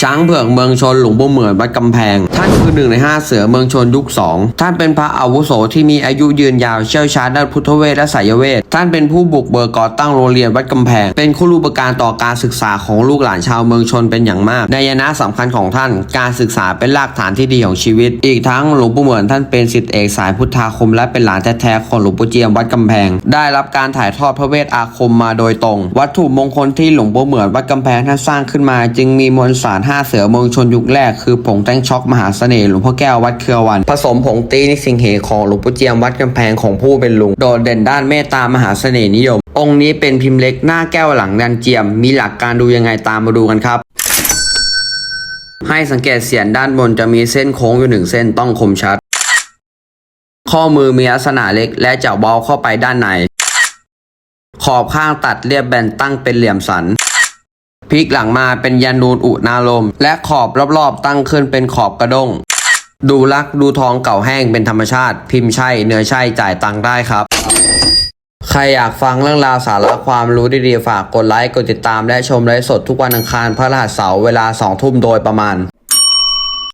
ช้างเผือกเมืองชนหลวงปู่เหมือนวัดกำแพง ท่านคือหนึ่งในห้าเสือเมืองชนยุคสองท่านเป็นพระอาวุโสที่มีอายุยืนยาวเชี่ยวชาญด้านพุทธเวทและไสยเวท ท่านเป็นผู้บุกเบิกก่อตั้งโรงเรียนวัดกำแพง เป็นคู่รูปการต่อการศึกษาของลูกหลานชาวเมืองชนเป็นอย่างมากในยนะสำคัญของท่าน การศึกษาเป็นรากฐานที่ดีของชีวิต อีกทั้งหลวงปู่เหมือนท่านเป็นศิษย์เอกสายพุทธาคม และเป็นหลานแท้ๆของหลวงปู่เจียมวัดกำแพง ได้รับการถ่ายทอดพระเวทอาคมมาโดยตรง วัตถุมงคลที่หลวงปู่เหมือนวัดกำแพงท่านสร้างขึ้นมา จึงมีมวลสารห้าเสือเมืองชนยุคแรกคือผงแต้งช็อกมหาเสน่ห์หลวงพ่อแก้ววัดเครือวัน ผสมผงตีนิสิงเหของหลวงปู่เจียมวัดกำแพงของผู้เป็นลุง โดดเด่นด้านเมตตามหาเสน่ห์นิยม องค์นี้เป็นพิมพ์เล็กหน้าแก้วหลังดันเจียม มีหลักการดูยังไงตามมาดูกันครับให้สังเกตเสียนด้านบนจะมีเส้นโค้งอยู่หนึ่งเส้นต้องคมชัด ข้อมือมีลักษณะเล็กและเจาะเบาเข้าไปด้านใน ขอบข้างตัดเรียบแบนตั้งเป็นเหลี่ยมสัน พลิกหลังมาเป็นยันนูนอุนาลม และขอบรอบๆตั้งขึ้นเป็นขอบกระด้ง ดูลักดูทองเก่าแห้งเป็นธรรมชาติ พิมพ์ใช่เนื้อใช่จ่ายตังค์ได้ครับ ใครอยากฟังเรื่องราวสาระความรู้ดีๆฝากกดไลค์กดติดตามและชมไลฟ์สดทุกวันอังคารพระรหัสเสาร์เวลา2ทุ่มโดยประมาณ